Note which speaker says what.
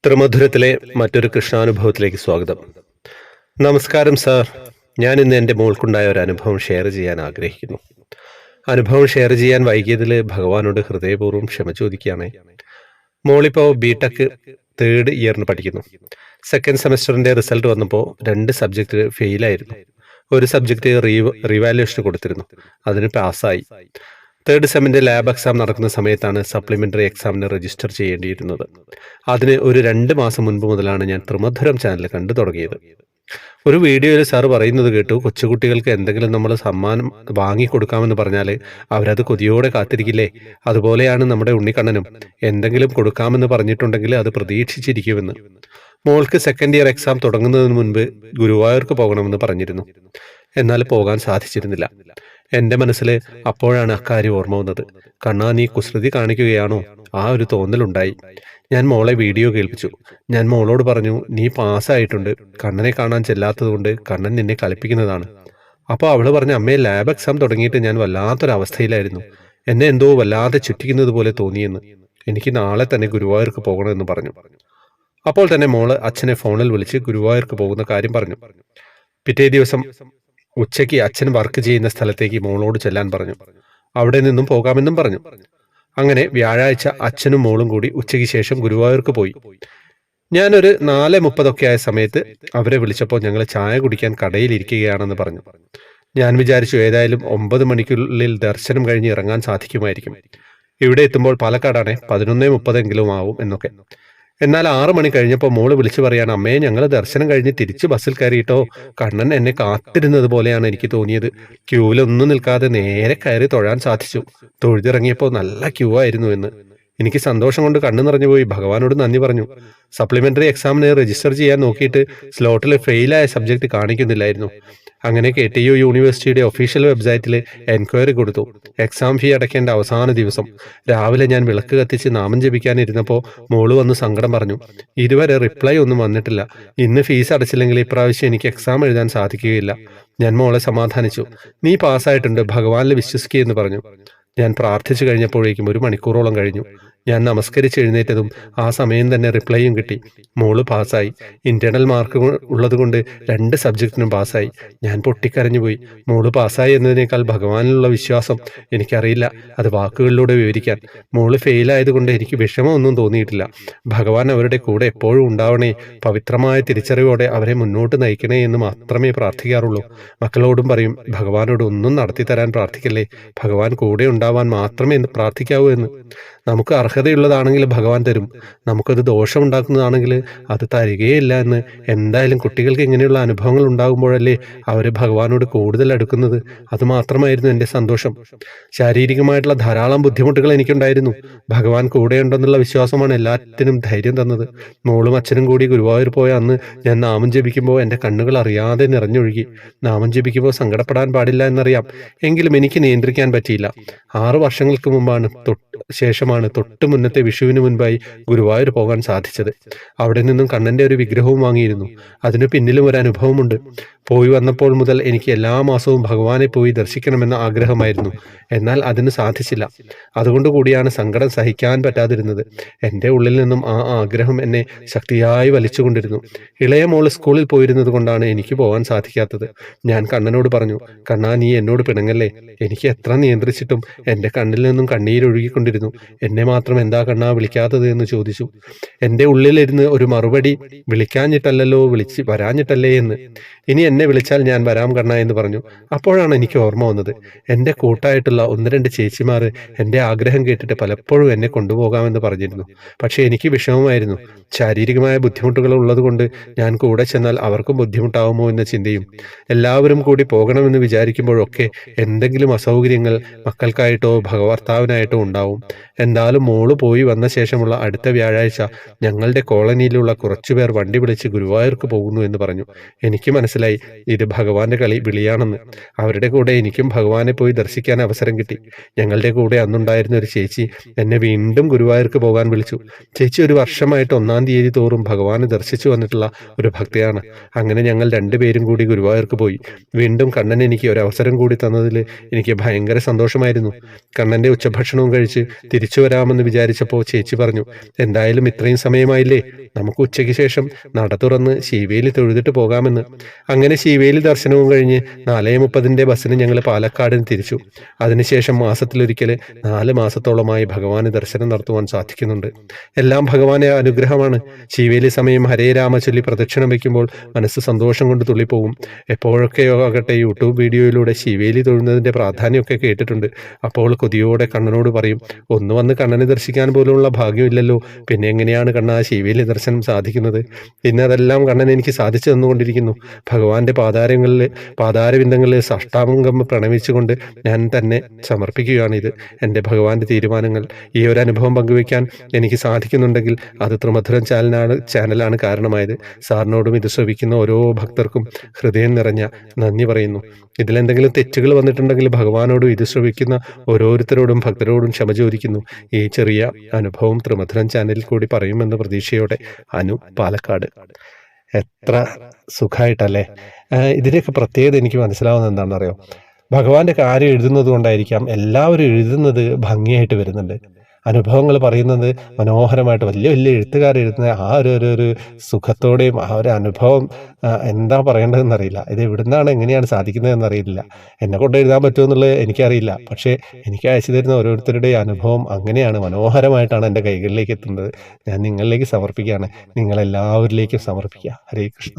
Speaker 1: ത്രിമധുരത്തിലെ മറ്റൊരു കൃഷ്ണാനുഭവത്തിലേക്ക് സ്വാഗതം നമസ്കാരം സാർ ഞാൻ ഇന്ന് എന്റെ മോൾക്കുണ്ടായ ഒരു അനുഭവം ഷെയർ ചെയ്യാൻ ആഗ്രഹിക്കുന്നു അനുഭവം ഷെയർ ചെയ്യാൻ വൈകിയതിൽ ഭഗവാനോട് ഹൃദയപൂർവം ക്ഷമ ചോദിക്കുകയാണ് മോളിപ്പോൾ ബി ടെക് തേർഡ് ഇയറിന് പഠിക്കുന്നു സെക്കൻഡ് സെമസ്റ്ററിന്റെ റിസൾട്ട് വന്നപ്പോൾ രണ്ട് സബ്ജക്റ്റ് ഫെയിലായിരുന്നു ഒരു സബ്ജക്റ്റ് റീ റിവാലുവേഷൻ കൊടുത്തിരുന്നു അതിന് പാസ്സായി തേർഡ് സെമ്മിന്റെ ലാബ് എക്സാം നടക്കുന്ന സമയത്താണ് സപ്ലിമെന്ററി എക്സാമിന് രജിസ്റ്റർ ചെയ്യേണ്ടിയിരുന്നത്. അതിന് ഒരു രണ്ട് മാസം മുൻപ് മുതലാണ് ഞാൻ ത്രിമധുരം ചാനൽ കണ്ടു തുടങ്ങിയത്. ഒരു വീഡിയോയിൽ സാർ പറയുന്നത് കേട്ടു കൊച്ചുകുട്ടികൾക്ക് എന്തെങ്കിലും നമ്മൾ സമ്മാനം വാങ്ങിക്കൊടുക്കാമെന്ന് പറഞ്ഞാൽ അവരത് കൊതിയോടെ കാത്തിരിക്കില്ലേ? അതുപോലെയാണ് നമ്മുടെ ഉണ്ണിക്കണ്ണനും. എന്തെങ്കിലും കൊടുക്കാമെന്ന് പറഞ്ഞിട്ടുണ്ടെങ്കിൽ അത് പ്രതീക്ഷിച്ചിരിക്കുമെന്ന്. മോൾക്ക് സെക്കൻഡ് ഇയർ എക്സാം തുടങ്ങുന്നതിന് മുൻപ് ഗുരുവായൂർക്ക് പോകണമെന്ന് പറഞ്ഞിരുന്നു. എന്നാൽ പോകാൻ സാധിച്ചിരുന്നില്ല. എന്റെ മനസ്സിൽ അപ്പോഴാണ് അക്കാര്യം ഓർമ്മ വന്നത്. കണ്ണാ നീ കുസൃതി കാണിക്കുകയാണോ? ആ ഒരു തോന്നലുണ്ടായി. ഞാൻ മോളെ വീഡിയോ കേൾപ്പിച്ചു. ഞാൻ മോളോട് പറഞ്ഞു നീ പാസ്സായിട്ടുണ്ട്. കണ്ണനെ കാണാൻ ചെല്ലാത്തതുകൊണ്ട് കണ്ണൻ നിന്നെ കളിപ്പിക്കുന്നതാണ്. അപ്പോൾ അവൾ പറഞ്ഞു അമ്മയെ ലാബ് എക്സാം തുടങ്ങിയിട്ട് ഞാൻ വല്ലാത്തൊരവസ്ഥയിലായിരുന്നു. എന്നെ എന്തോ വല്ലാതെ ചുറ്റിക്കുന്നത് പോലെ തോന്നിയെന്ന്. എനിക്ക് നാളെ തന്നെ ഗുരുവായൂർക്ക് പോകണമെന്ന് പറഞ്ഞു. അപ്പോൾ തന്നെ മോൾ അച്ഛനെ ഫോണിൽ വിളിച്ച് ഗുരുവായൂർക്ക് പോകുന്ന കാര്യം പറഞ്ഞു. പിറ്റേ ദിവസം ഉച്ചയ്ക്ക് അച്ഛൻ വർക്ക് ചെയ്യുന്ന സ്ഥലത്തേക്ക് മോളോട് ചെല്ലാൻ പറഞ്ഞു. അവിടെ നിന്നും പോകാമെന്നും പറഞ്ഞു. അങ്ങനെ വ്യാഴാഴ്ച അച്ഛനും മോളും കൂടി ഉച്ചയ്ക്ക് ശേഷം ഗുരുവായൂർക്ക് പോയി. ഞാനൊരു നാല് മുപ്പതൊക്കെ ആയ സമയത്ത് അവരെ വിളിച്ചപ്പോൾ ഞങ്ങൾ ചായ കുടിക്കാൻ കടയിൽ ഇരിക്കുകയാണെന്ന് പറഞ്ഞു. ഞാൻ വിചാരിച്ചു ഏതായാലും ഒമ്പത് മണിക്കുള്ളിൽ ദർശനം കഴിഞ്ഞ് ഇറങ്ങാൻ സാധിക്കുമായിരിക്കും. ഇവിടെ എത്തുമ്പോൾ പാലക്കാടാണെ പതിനൊന്നേ മുപ്പതെങ്കിലും ആവും എന്നൊക്കെ. എന്നാൽ ആറു മണി കഴിഞ്ഞപ്പോൾ മോൾ വിളിച്ചു പറയാൻ അമ്മയെ ഞങ്ങൾ ദർശനം കഴിഞ്ഞ് തിരിച്ച് ബസ്സിൽ കയറിയിട്ടോ? കണ്ണൻ എന്നെ കാത്തിരുന്നത് പോലെയാണ് എനിക്ക് തോന്നിയത്. ക്യൂവിലൊന്നും നിൽക്കാതെ നേരെ കയറി തൊഴാൻ സാധിച്ചു. തൊഴുതിറങ്ങിയപ്പോൾ നല്ല ക്യൂ ആയിരുന്നു എന്ന്. എനിക്ക് സന്തോഷം കൊണ്ട് കണ്ണു നിറഞ്ഞു പോയി. ഭഗവാനോട് നന്ദി പറഞ്ഞു. സപ്ലിമെന്ററി എക്സാമിന് രജിസ്റ്റർ ചെയ്യാൻ നോക്കിയിട്ട് സ്ലോട്ടിൽ ഫെയിലായ സബ്ജക്ട് കാണിക്കുന്നില്ലായിരുന്നു. അങ്ങനെ കെ ടി യു യൂണിവേഴ്സിറ്റിയുടെ ഒഫീഷ്യൽ വെബ്സൈറ്റിൽ എൻക്വയറി കൊടുത്തു. എക്സാം ഫീ അടയ്ക്കേണ്ട അവസാന ദിവസം. രാവിലെ ഞാൻ വിളക്ക് കത്തിച്ച് നാമം ജപിക്കാനിരുന്നപ്പോൾ മോൾ വന്ന് സങ്കടം പറഞ്ഞു. ഇതുവരെ റിപ്ലൈ ഒന്നും വന്നിട്ടില്ല. ഇന്ന് ഫീസ് അടച്ചില്ലെങ്കിൽ ഇപ്രാവശ്യം എനിക്ക് എക്സാം എഴുതാൻ സാധിക്കുകയില്ല. ഞാൻ മോളെ സമാധാനിച്ചു. നീ പാസ്സായിട്ടുണ്ട് ഭഗവാനിൽ വിശ്വസിക്കുക എന്ന് പറഞ്ഞു. ഞാൻ പ്രാർത്ഥിച്ചു കഴിഞ്ഞപ്പോഴേക്കും ഒരു മണിക്കൂറോളം കഴിഞ്ഞു. ഞാൻ നമസ്കരിച്ച് എഴുന്നേറ്റതും ആ സമയം തന്നെ റിപ്ലൈയും കിട്ടി. മോൾ പാസ്സായി. ഇന്റേണൽ മാർക്ക് ഉള്ളതുകൊണ്ട് രണ്ട് സബ്ജക്റ്റിനും പാസ്സായി. ഞാൻ പൊട്ടിക്കരഞ്ഞുപോയി. മോൾ പാസ്സായി എന്നതിനേക്കാൾ ഭഗവാനിലുള്ള വിശ്വാസം എനിക്കറിയില്ല. അത് വാക്കുകളിലൂടെ വിവരിക്കാൻ. മോൾ ഫെയിലായതുകൊണ്ട് എനിക്ക് വിഷമമൊന്നും തോന്നിയിട്ടില്ല. ഭഗവാൻ അവരുടെ കൂടെ എപ്പോഴും ഉണ്ടാവണേ. പവിത്രമായ തിരിച്ചറിവോടെ അവരെ മുന്നോട്ട് നയിക്കണേ എന്ന് മാത്രമേ പ്രാർത്ഥിക്കാറുള്ളൂ. മക്കളോടും പറയും ഭഗവാനോട് ഒന്നും നടത്തി തരാൻ പ്രാർത്ഥിക്കല്ലേ? ഭഗവാൻ കൂടെ ഉണ്ടാവാൻ മാത്രമേ പ്രാർത്ഥിക്കാവൂ എന്ന്. നമുക്ക് അർഹതയുള്ളതാണെങ്കിൽ ഭഗവാൻ തരും. നമുക്കത് ദോഷമുണ്ടാക്കുന്നതാണെങ്കിൽ അത് തരികയില്ല എന്ന്. എന്തായാലും കുട്ടികൾക്ക് ഇങ്ങനെയുള്ള അനുഭവങ്ങൾ ഉണ്ടാകുമ്പോഴല്ലേ അവർ ഭഗവാനോട് കൂടുതൽ അടുക്കുന്നത്. അത് മാത്രമായിരുന്നു എന്റെ സന്തോഷം. ശാരീരികമായിട്ടുള്ള ധാരാളം ബുദ്ധിമുട്ടുകൾ എനിക്കുണ്ടായിരുന്നു. ഭഗവാൻ കൂടെയുണ്ടെന്നുള്ള വിശ്വാസമാണ് എല്ലാറ്റിനും ധൈര്യം തന്നത്. മോളും അച്ഛനും കൂടി ഗുരുവായൂർ പോയ അന്ന് ഞാൻ നാമം ജപിക്കുമ്പോൾ എന്റെ കണ്ണുകൾ അറിയാതെ നിറഞ്ഞൊഴുകി. നാമം ജപിക്കുമ്പോൾ സങ്കടപ്പെടാൻ പാടില്ല എന്നറിയാം. എങ്കിലും എനിക്ക് നിയന്ത്രിക്കാൻ പറ്റിയില്ല. ആറു വർഷങ്ങൾക്ക് മുമ്പാണ് തൊട്ട് ശേഷമാണ് തൊട്ട് മുന്നത്തെ വിഷുവിന് മുൻപായി ഗുരുവായൂർ പോകാൻ സാധിച്ചത്. അവിടെ നിന്നും കണ്ണന്റെ ഒരു വിഗ്രഹവും വാങ്ങിയിരുന്നു. അതിനു പിന്നിലും ഒരു അനുഭവമുണ്ട്. പോയി വന്നപ്പോൾ മുതൽ എനിക്ക് എല്ലാ മാസവും ഭഗവാനെ പോയി ദർശിക്കണമെന്ന ആഗ്രഹമായിരുന്നു. എന്നാൽ അതിന് സാധിച്ചില്ല. അതുകൊണ്ട് കൂടിയാണ് സങ്കടം സഹിക്കാൻ പറ്റാതിരുന്നത്. എന്റെ ഉള്ളിൽ നിന്നും ആ ആഗ്രഹം എന്നെ ശക്തിയായി വലിച്ചുകൊണ്ടിരുന്നു. ഇളയ മോൾ സ്കൂളിൽ പോയിരുന്നത് കൊണ്ടാണ് എനിക്ക് പോകാൻ സാധിക്കാത്തത്. ഞാൻ കണ്ണനോട് പറഞ്ഞു കണ്ണാ നീ എന്നോട് പിണങ്ങല്ലേ? എനിക്ക് എത്ര നിയന്ത്രിച്ചിട്ടും എന്റെ കണ്ണിൽ നിന്നും കണ്ണീരൊഴുകിക്കൊണ്ടിരുന്നു എന്നെ മാത്രം എന്താ കണ്ണാ വിളിക്കാത്തത്? എന്ന് ചോദിച്ചു. എന്റെ ഉള്ളിലിരുന്ന് ഒരു മറുപടി വിളിക്കാഞ്ഞിട്ടല്ലല്ലോ വിളിച്ച് വരാഞ്ഞിട്ടല്ലേ? എന്ന്. ഇനി എന്നെ വിളിച്ചാൽ ഞാൻ വരാം കണ്ണ എന്ന് പറഞ്ഞു. അപ്പോഴാണ് എനിക്ക് ഓർമ്മ വന്നത്. എന്റെ കൂട്ടായിട്ടുള്ള ഒന്ന് രണ്ട് ചേച്ചിമാർ എന്റെ ആഗ്രഹം കേട്ടിട്ട് പലപ്പോഴും എന്നെ കൊണ്ടുപോകാമെന്ന് പറഞ്ഞിരുന്നു. പക്ഷേ എനിക്ക് വിഷമമായിരുന്നു. ശാരീരികമായ ബുദ്ധിമുട്ടുകൾ ഉള്ളതുകൊണ്ട് ഞാൻ കൂടെ ചെന്നാൽ അവർക്കും ബുദ്ധിമുട്ടാവുമോ എന്ന ചിന്തയും. എല്ലാവരും കൂടി പോകണമെന്ന് വിചാരിക്കുമ്പോഴൊക്കെ എന്തെങ്കിലും അസൗകര്യങ്ങൾ മക്കൾക്കായിട്ടോ ഭഗവർത്താവിനായിട്ടോ ഉണ്ടാവും. എന്തായാലും മോൾ പോയി വന്ന ശേഷമുള്ള അടുത്ത വ്യാഴാഴ്ച ഞങ്ങളുടെ കോളനിയിലുള്ള കുറച്ചുപേർ വണ്ടി വിളിച്ച് ഗുരുവായൂർക്ക് പോകുന്നു എന്ന് പറഞ്ഞു. എനിക്ക് മനസ്സിലായി. ഇത് ഭഗവാന്റെ കളി വിളിയാണെന്ന്. അവരുടെ കൂടെ എനിക്കും ഭഗവാനെ പോയി ദർശിക്കാൻ അവസരം കിട്ടി. ഞങ്ങളുടെ കൂടെ അന്നുണ്ടായിരുന്ന ഒരു ചേച്ചി എന്നെ വീണ്ടും ഗുരുവായൂർക്ക് പോകാൻ വിളിച്ചു. ചേച്ചി ഒരു വർഷമായിട്ട് ഒന്നാം തീയതി തോറും ഭഗവാനെ ദർശിച്ചു വന്നിട്ടുള്ള ഒരു ഭക്തയാണ്. അങ്ങനെ ഞങ്ങൾ രണ്ടുപേരും കൂടി ഗുരുവായൂർക്ക് പോയി. വീണ്ടും കണ്ണൻ എനിക്ക് ഒരു അവസരം കൂടി തന്നതിൽ എനിക്ക് ഭയങ്കര സന്തോഷമായിരുന്നു. കണ്ണന്റെ ഉച്ചഭക്ഷണവും കഴിച്ച് തിരിച്ചു വരാമെന്ന് വിചാരിച്ചപ്പോൾ ചേച്ചി പറഞ്ഞു എന്തായാലും ഇത്രയും സമയമായില്ലേ? നമുക്ക് ഉച്ചയ്ക്ക് ശേഷം നട തുറന്ന് ശിവേലി തൊഴുതിട്ട് പോകാമെന്ന്. അങ്ങനെ ശിവേലി ദർശനവും കഴിഞ്ഞ് നാലേ മുപ്പതിന്റെ ബസ്സിന് ഞങ്ങൾ പാലക്കാടിന് തിരിച്ചു. അതിനുശേഷം മാസത്തിലൊരിക്കൽ നാല് മാസത്തോളമായി ഭഗവാന് ദർശനം നടത്തുവാൻ സാധിക്കുന്നുണ്ട്. എല്ലാം ഭഗവാന്റെ അനുഗ്രഹമാണ്. ശിവയിലെ സമയം ഹരേ രാമ ചൊല്ലി പ്രദക്ഷിണം വയ്ക്കുമ്പോൾ മനസ്സ് സന്തോഷം കൊണ്ട് തുള്ളിപ്പോവും. എപ്പോഴൊക്കെയോ ആകട്ടെ യൂട്യൂബ് വീഡിയോയിലൂടെ ശിവേലി തൊഴുന്നതിന്റെ പ്രാധാന്യമൊക്കെ കേട്ടിട്ടുണ്ട്. അപ്പോൾ കൊതിയോടെ കണ്ണനോട് പറയും ഒന്ന് വന്ന് കണ്ണനെ ദർശിക്കാൻ പോലുള്ള ഭാഗ്യമില്ലല്ലോ. പിന്നെ എങ്ങനെയാണ് കണ്ണ ശിവേലി ദർശനം സാധിക്കുന്നത്? പിന്നെ അതെല്ലാം കണ്ണൻ എനിക്ക് സാധിച്ചു തന്നുകൊണ്ടിരിക്കുന്നു. ഭഗവാന്റെ പാതാരങ്ങളിൽ പാതാരബിന്ദങ്ങളിൽ സഷ്ടാംഗം പ്രണമിച്ചുകൊണ്ട് ഞാൻ തന്നെ സമർപ്പിക്കുകയാണ് ഇത് എന്റെ ഭഗവാന്റെ തീരുമാനങ്ങൾ ഈ ഒരു അനുഭവം പങ്കുവയ്ക്കാൻ എനിക്ക് സാധിക്കുന്നുണ്ടെങ്കിൽ അത് ത്രിമധുരം ചാനലാണ് ചാനലാണ് കാരണമായത്. സാറിനോടും ഇത് ശ്രവിക്കുന്ന ഓരോ ഭക്തർക്കും ഹൃദയം നിറഞ്ഞ നന്ദി പറയുന്നു. ഇതിലെന്തെങ്കിലും തെറ്റുകൾ വന്നിട്ടുണ്ടെങ്കിൽ ഭഗവാനോടും ഇത് ശ്രവിക്കുന്ന ഓരോരുത്തരോടും ഭക്തരോടും ക്ഷമ ചോദിക്കുന്നു. ഈ ചെറിയ അനുഭവം ത്രിമധുരം ചാനലിൽ കൂടി പറയുമെന്ന പ്രതീക്ഷയോടെ അനു പാലക്കാട്. എത്ര സുഖമായിട്ടല്ലേ ഇതിന്റെയൊക്കെ പ്രത്യേകത എനിക്ക് മനസ്സിലാവുന്നത് എന്താണെന്നറിയോ? ഭഗവാന്റെ കാര്യം എഴുതുന്നത് കൊണ്ടായിരിക്കാം എല്ലാവരും എഴുതുന്നത് ഭംഗിയായിട്ട് വരുന്നുണ്ട്. അനുഭവങ്ങൾ പറയുന്നത് മനോഹരമായിട്ട് വലിയ വലിയ എഴുത്തുകാർ എഴുതുന്ന ആ ഒരു ഒരു ഒരു സുഖത്തോടെയും ആ ഒരു അനുഭവം എന്താ പറയേണ്ടതെന്ന് അറിയില്ല ഇത് എവിടുന്നാണ് എങ്ങനെയാണ് സാധിക്കുന്നതെന്ന് അറിയില്ല എന്നെ കൊണ്ട് എഴുതാൻ പറ്റുമെന്നുള്ളത് എനിക്കറിയില്ല. പക്ഷേ എനിക്ക് അയച്ചു തരുന്ന ഓരോരുത്തരുടെയും അനുഭവം അങ്ങനെയാണ്. മനോഹരമായിട്ടാണ് എന്റെ കൈകളിലേക്ക് എത്തുന്നത്. ഞാൻ നിങ്ങളിലേക്ക് സമർപ്പിക്കുകയാണ്. നിങ്ങളെല്ലാവരിലേക്കും സമർപ്പിക്കുക. ഹരേ കൃഷ്ണ.